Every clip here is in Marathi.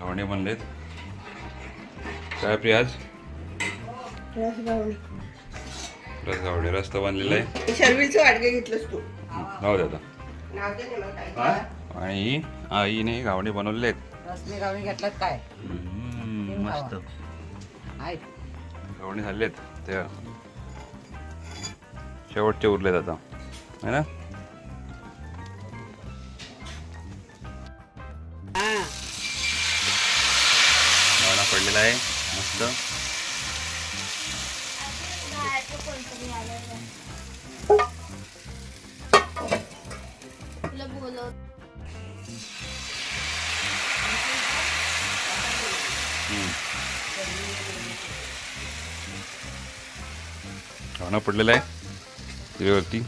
घावणे बनलेत. काय प्रियाज? रस घावणे रस तर बनलेला आहे शर्विलचं वाटगे घेतलंस तू. राहू दे आता. नाव दे आणि आईने घावणे बनवले आहेत रसने गावणी घेतलात काय? हम्म, मस्त. आहेत घावणे झालेत. त्या शेवटचे उरलेत आता. है ना? मस्त. घावणा पडलेला आहे. तिरेवरती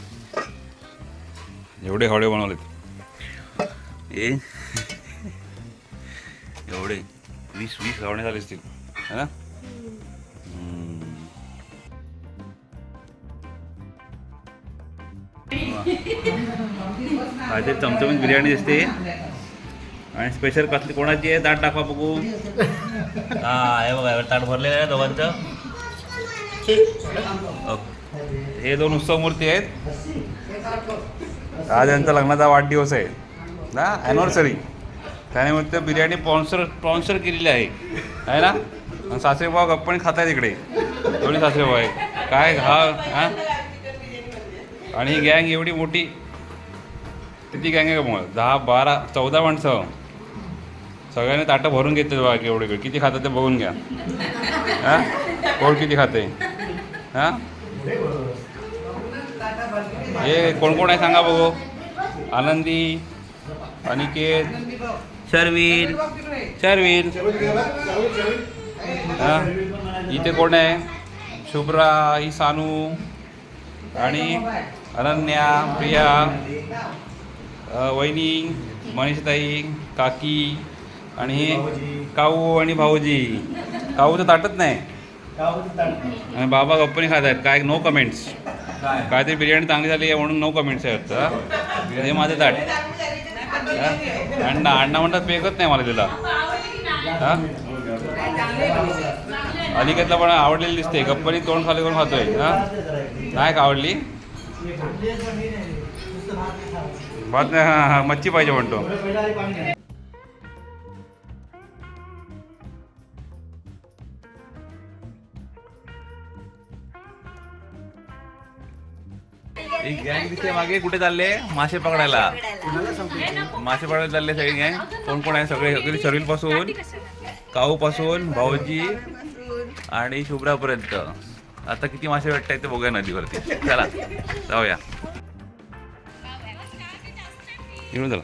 एवढे हावडे बनवलेत. ए. एवढे. वीस वीस घावणे झाले असतील. है ना. काहीतरी चमचमीत बिर्याणी दिसते. आणि स्पेशल कसली कोणाची आहे? ताट दाखवा बघू. हा हे बघा ताट भरलेलं आहे दोघांचं. हे दोन उत्सव मूर्ती आहेत. आज यांचा लग्नाचा वाढदिवस आहे. ना ॲनिव्हर्सरी त्यानिमित्त बिर्याणी स्पॉन्सर स्पॉन्सर केलेली आहे. आहे ना? आणि गप्पण गप्पणी खात आहेत तिकडे दोन्ही सासरेभाऊ आहे काय घा हा? आणि ही गँग एवढी मोठी. किती गँग आहे का मग? दहा बारा चौदा माणसं. सगळ्यांनी ताटं भरून घेतले बघा एवढे. वेळ किती खातं ते बघून घ्या. हां? कोण किती खाते? हां? हे कोण कोण आहे सांगा बघू. आनंदी अनिकेत शर्विल शर्विल. हां? इथे कोण आहे? शुभ्रा ही सानू आणि अनन्या प्रिया वहिनी मनीषताई काकी आणि काऊ आणि भाऊजी. काऊ तर ताटत नाही? आणि बाबा गप्पनी खात आहेत. काय? नो कमेंट्स काहीतरी बिर्याणी चांगली झाली आहे म्हणून नो कमेंट्स आहेत हे? माझं ताट. अण्णा अण्णा म्हणतात पेकत नाही मला तिला. हां? अलिकेतला पण आवडलेली दिसते. गप्पनी तोंड खाली करून खातोय. ना नाही का आवडली? भात नाही मच्छी पाहिजे म्हणतो. एक गँग दिसते मागे. कुठे चालले? मासे पकडायला. मासे पकडायला चालले सगळे गँग कोण कोण आहे? सगळे अगदी शरीरपासून काऊ पासून भाऊजी आणि शुभ्रापर्यंत. आता किती मासे भेटत ते बघूया नदीवरती. चला जाऊया. येऊन चला.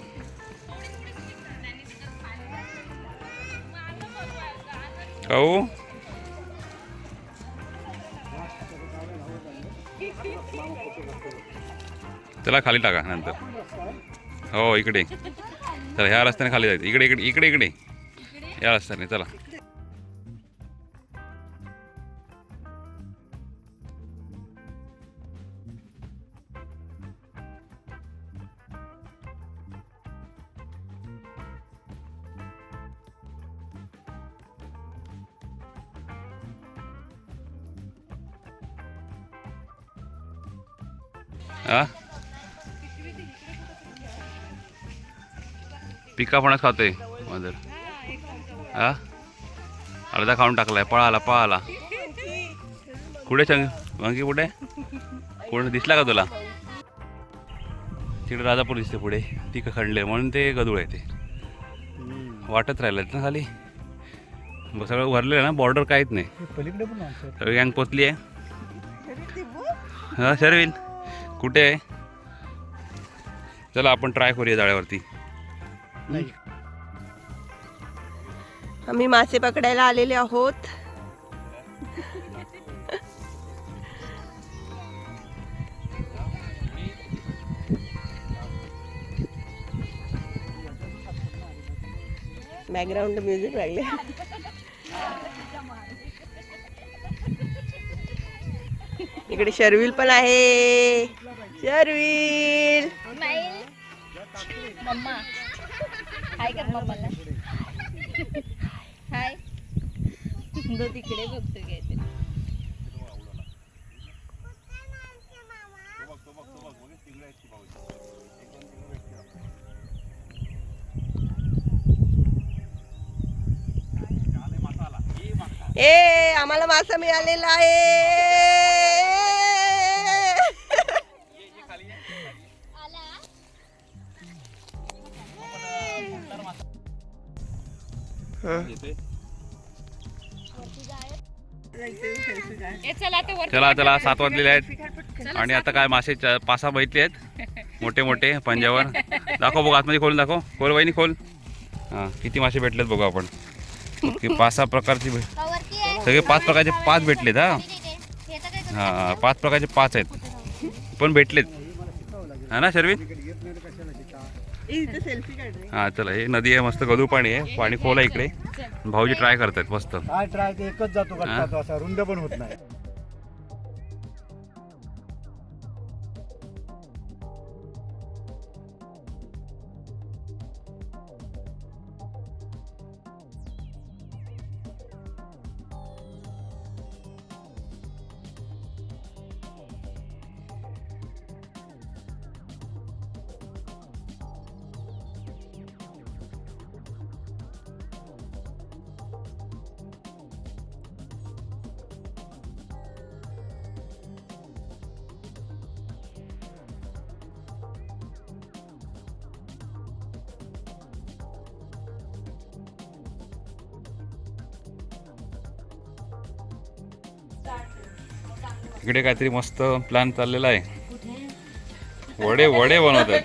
काऊ त्याला खाली टाका नंतर. हो इकडे. चला ह्या रस्त्याने खाली जायचं. इकडे इकडे इकडे इकडे. या रस्त्याने चला आ पिका पण खातोय मदर हा? अर्धा खाऊन टाकलाय पळाला पळाला. कुठे चंग वांगी कुठे? कोण दिसला का तुला? तिकडे राजापूर दिसते पुढे ती खणले म्हणून ते गदूळ आहे ते. वाटत राहिलं ना खाली? मग सगळं भरलेलं ना बॉर्डर काहीच नाही. पलीकडे पण माणसं सगळी गँग पोचली आहे. हा शर्विन कुठे आहे? चला आपण ट्राय करूया जाळ्यावरती. आम्ही मासे पकडायला आलेले आहोत. बॅकग्राऊंड म्युझिक लागले. इकडे शर्विल पण आहे. शर्विल. मम्मा. काय कर मम्माला. तो तिकडे बघतो काहीतरी. ए आम्हाला मासा मिळालेला आहे. ए चला आता वर चला चला सात वाजलेले आहेत. आणि आता काय मासे पाच सहा बघितले आहेत? मोठे मोठे पंजावर. दाखव बघ आतमध्ये खोल दाखव. खोल वहिनी खोल. हां किती मासे भेटलेत बघू आपण. ओके पाच सहा प्रकारची सगळे पाच प्रकारचे पाच भेटलेत हा? हां पाच प्रकारचे पाच आहेत. पण भेटलेत. हा ना रे हां चला हे नदी आहे मस्त गदू पाणी आहे. पाणी खोल आहे इकडे. भाऊजी ट्राय करतायत मस्त. काय ट्राय ते एकच जातो हा? असा रुंद पण होत नाही. इकडे काहीतरी मस्त प्लॅन चाललेला आहे. वडे वडे बनवत आहेत.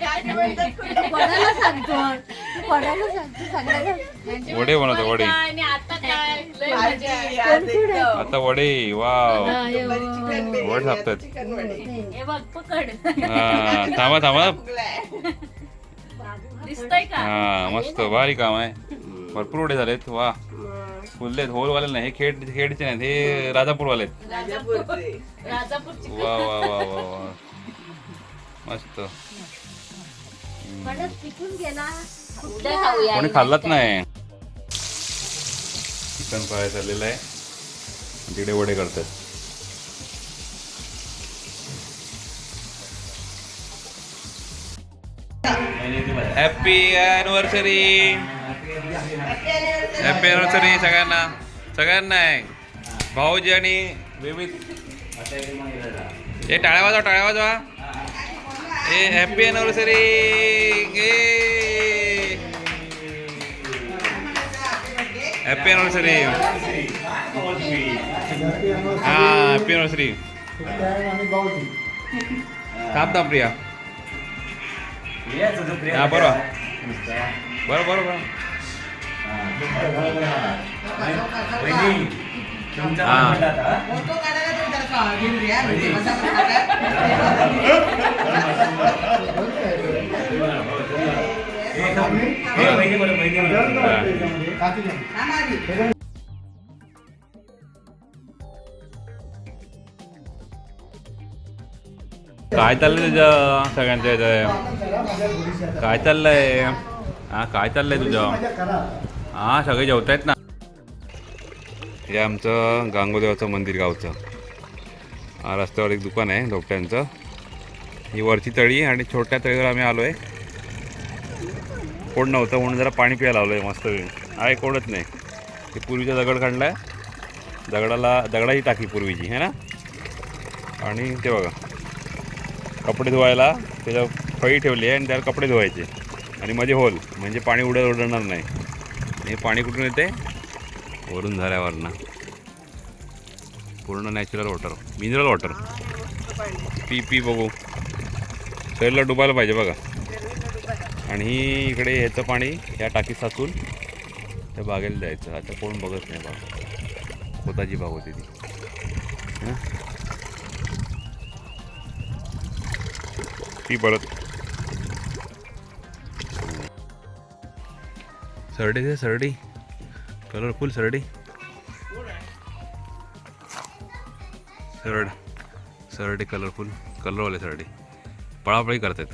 वडे बनवत आहे, वडे. आता वडे वाव. वडे थापतात हा, थांबा थांबा. दिसतोय का? हा मस्त भारी काम आहे. भरपूर वडे झालेत वा. फुललेत होलवाले नाही हे खेड खेडचे नाहीत हे राजापूरवाले आहेत. राजापूरची. वा वा वा वा वा. मस्त. उद्या खाऊया. कोणी खाल्लाच नाही. चिकन फ्राय चाललेलं आहे. तिकडे वडे करतात. हॅपी अॅनिव्हर्सरी हॅपी अॅनिव्हर्सरी सगळ्यांना. सगळ्यांना आहे. भाऊजी आणि बेबी ए टाळ्या वाजवा टाळ्या वाजवा. ए हॅपी अॅनिव्हर्सरी हॅपी अॅनिव्हर्सरी हा हॅपी अॅनिव्हर्सरी थांब थांब प्रिया. हा बरोबर बरं बरं बरं. हा काय चाललंय तुझं सगळ्यांच्या काय चाललंय? हा काय चाललंय तुझं? हा सगळे जेवतायत ना. हे आमचं गांगोदेवाचं मंदिर गावचं. रस्त्यावर एक दुकान आहे धोपट्यांचं ही वरची तळी आणि छोट्या तळीवर आम्ही आलो आहे कोण नव्हतं म्हणून जरा पाणी प्यायला लावलं आहे मस्त आहे कोणच नाही. ते पूर्वीचा दगड काढला आहे दगडाला दगडाची टाकी पूर्वीची है ना? आणि ते बघा. कपडे धुवायला त्याच्यावर फळी ठेवली आहे आणि त्यावर कपडे धुवायचे. आणि मध्ये होल म्हणजे पाणी उडत उडणार नाही. हे पाणी कुठून येते वरून झाल्यावरनं. पूर्ण नॅचरल वॉटर मिनरल वॉटर पी पी बघू. शरीराला डुबायला पाहिजे बघा. आणि इकडे ह्याचं पाणी या टाकीत साचून त्या बागेला द्यायचं. आता कोण बघत नाही बाग. स्वतःची बाग होती ती? ती परत सरडी दे सरडी. कलरफुल सरडी. सरड. सरडी कलरफुल कलरवाले सरडी. पळापळी करतात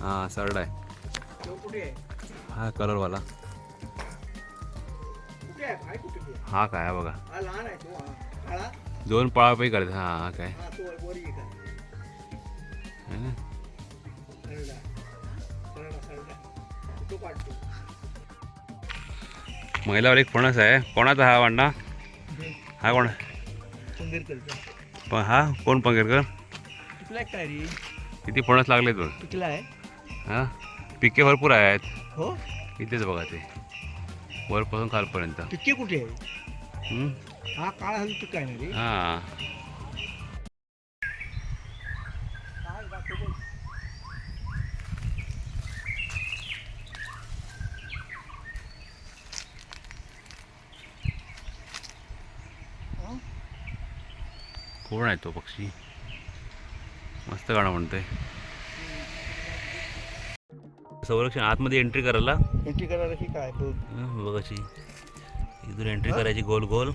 हां सरड आहे. हा कलरवाला. हा काय बघा. दोन पळापळी करत हा हा काय. है ना? महिलावर एक फणस आहे. कोणाचा हा वांडा? हा कोण? पण हा? कोण पंगेरकर? काय रे? किती फणस लागले आहे. हा? पिके भरपूर आहेत. हो? इथेच बघा ते. वरपासून खालपर्यंत. पिके कुठे आहे? हा काळा हा. कोण आहे तो पक्षी? मस्त गाणं म्हणतोय. संरक्षण आतमध्ये एंट्री करायला? एंट्री करायला की काय? बघ बघ अशी इथून एंट्री करायची गोल गोल.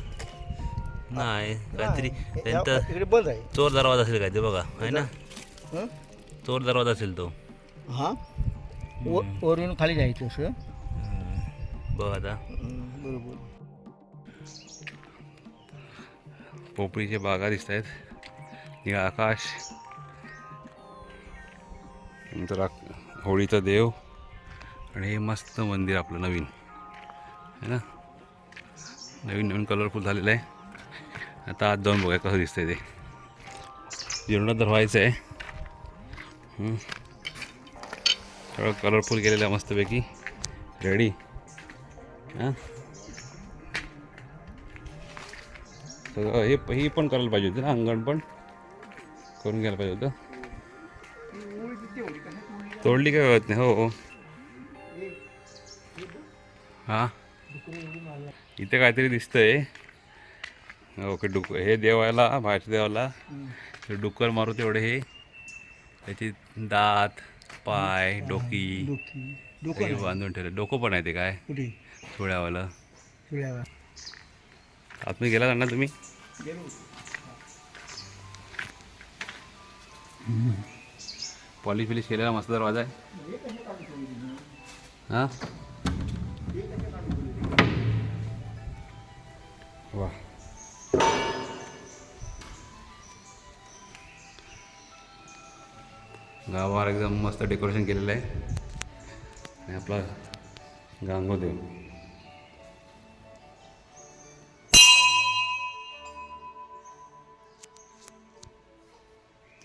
नाही काहीतरी. त्यांचा बंद आहे. चोर दरवाजा असेल काय ते बघा आहे ना? चोर दरवाजा असेल तो. हा? वरून खाली जायचं असं. बघ आता. बरोबर. पोपळीच्या बागा दिसत आहेत. निळा आकाश. नंतर होळीचा देव. आणि हे मस्त मंदिर आपलं नवीन. है ना? नवीन नवीन कलरफुल झालेलं आहे. आता आज जाऊन बघा कसं दिसतंय ते. जीर्णोद्धर व्हायचं आहे. सगळं कलरफुल केलेलं आहे मस्तपैकी. रेडी हां? सगळं हे ही पण करायला पाहिजे होती ना अंगण पण करून घ्यायला पाहिजे होतं. तोडली काय कळत नाही हो हो. हां. इथे काहीतरी दिसतंय. ओके डुक हे देवाला बाहेरच्या देवाला डुक्कर मारू तेवढे हे. त्याची दात पाय डोकी. बांधून ठेवले. डोकं पण आहे ते काय? थोड्यावालं आतमध्ये गेला ना तुम्ही? पॉलिश बिलिश केलेला मस्त दरवाजा आहे. हां? वा. गावावर एकदम मस्त डेकोरेशन केलेलं आहे. आणि आपला गांगोदेव.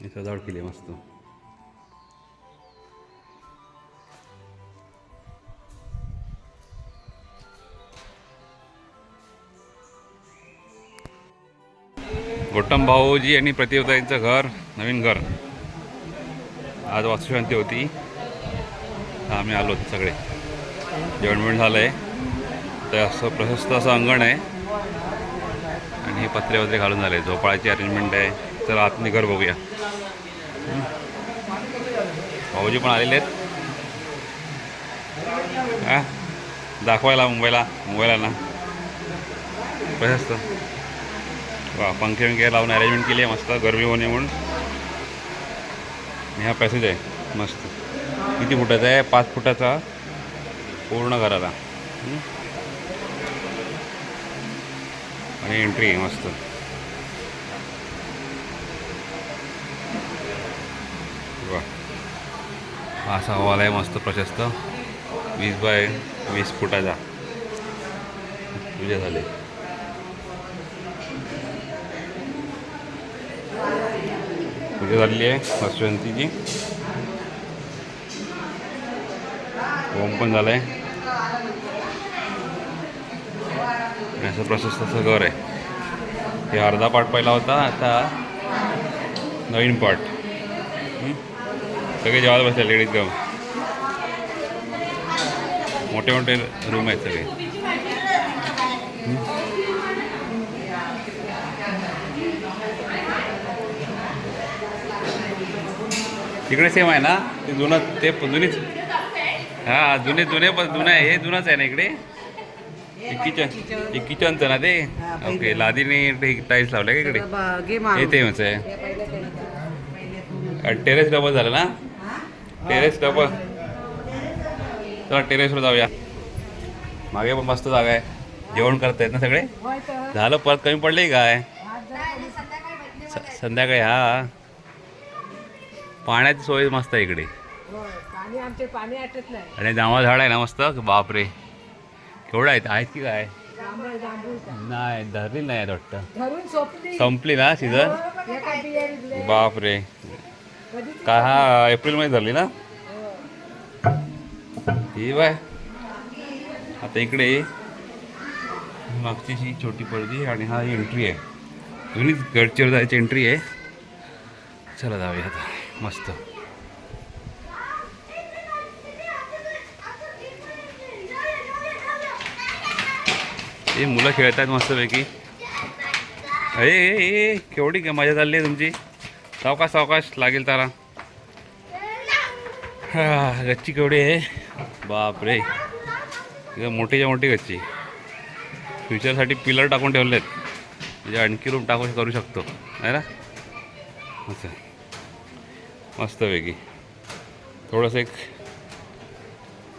हे सजावट केली मस्त. गोट्टम भाऊजी आणि प्रतियोताईंचं घर नवीन घर. आज वास्तुशांती होती. हा आम्ही आलो होतो सगळे. जेवण झालं आहे तर असं प्रशस्त असं अंगण आहे. आणि हे पत्रे वत्रे घालून झाले. झोपाळ्याची अरेंजमेंट आहे. तर आतमध्ये घर बघूया. भाऊजी पण आलेले आहेत. हा? दाखवायला मुंबईला मुंबईला ना. कसं असतं वा पंखे वंखे लावून अरेंजमेंट केली आहे मस्त. गरमी होणे म्हणून. ह्या पॅसेज आहे. मस्त. किती फुटाचा आहे? पाच फुटाचा. पूर्ण घराला. आणि एंट्री आहे मस्त वा हा असा हॉल आहे मस्त प्रशस्त. वीस बाय वीस फुटाचा. पूजा झाली. पूजा झालेली आहे वास्तुशांतीची होम पण झालं आहे असं प्रशस्त असं घर आहे. हे अर्धा पार्ट पहिला होता आता नवीन पार्ट सगळे जेवायला बसले लेडीज गाव मोठे मोठे रूम आहेत सगळे? तिकडे सेम आहे ना? ते जुनं ते जुनीच. हां जुने जुने पण जुनं आहे. हे जुनंच आहे ना इकडे? किचन. हे किचनचं ना ते? ओके लादीने टाईल्स लावल्या का इकडे? हे तेच आहे टेरेस डबल झालं ना? टेरेस डबल चला टेरेसवर जाऊया. मागे पण मस्त जागा आहे. जेवण करतायत ना सगळे? झालं परत कमी पडले काय स- संध्याकाळी हा. पाण्याची सोय मस्त आहे इकडे. पाणी आमचे पाणी आटत नाही. आणि जांभळा झाड आहे ना मस्त? बापरे. केवढं आहेत? आहेत की काय? नाही धरली नाही वाटतं. धरून सोपली. संपली ना सीझन? बापरे. का हा एप्रिलमध्ये झाली ना? ही बाय. आता इकडे मागची ही छोटी पडदी आणि हा एंट्री आहे. दोन्ही गडचिर जायची एंट्री आहे. चला जाऊया आता. मस्त. हे मुलं खेळतात मस्तपैकी. अरे ए, केवढी मजा चालली आहे तुमची? सावकाश सावकाश लागेल तारा. हा, गच्ची केवढी आहे. बापरे. मोठीच्या मोठी गच्ची. फ्युचरसाठी पिलर टाकून ठेवले आहेत म्हणजे आणखी रूम टाकू करू शकतो. आहे ना? असं मस्तपैकी थोडंसं एक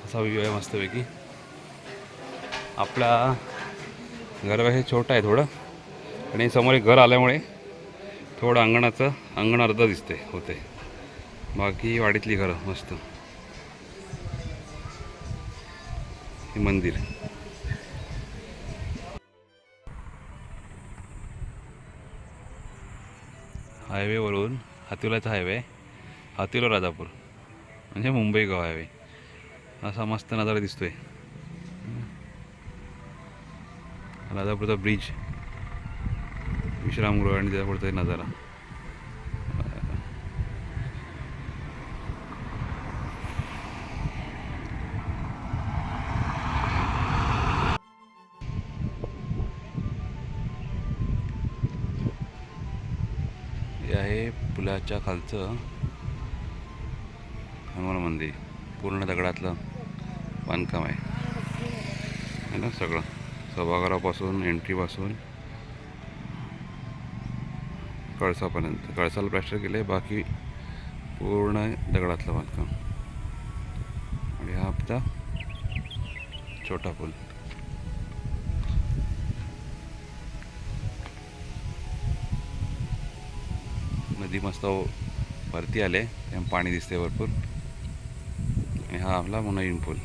असा व्ह्यू आहे मस्तपैकी आपला घरापेक्षा छोटा आहे थोडं. आणि समोर एक घर आल्यामुळे थोडं अंगणाचं अंगण अर्धा दिसते होते बाकी वाडीतली घरं मस्त. हे मंदिर. हायवेवरून हातिवलाचा हायवे हातिवला राजापूर. म्हणजे मुंबई गाव हायवे. असा मस्त नजारा दिसतोय. राजापूरचा ब्रिज. विश्रामगृह आणि त्याचा पुढचा नजारा. हे आहे पुलाच्या खालचं हनुमान मंदिर. पूर्ण दगडातलं बांधकाम आहे. है ना सगळं. सभागृहापासून एंट्रीपासून कळसापर्यंत. कळसाला प्लॅस्टर केलं आहे बाकी पूर्ण दगडातलं बांधकाम. आणि हा आपला छोटा पूल. नदी मस्त वरती आले त्यामुळे पाणी दिसते भरपूर. आणि हा आपला मनोईन पूल.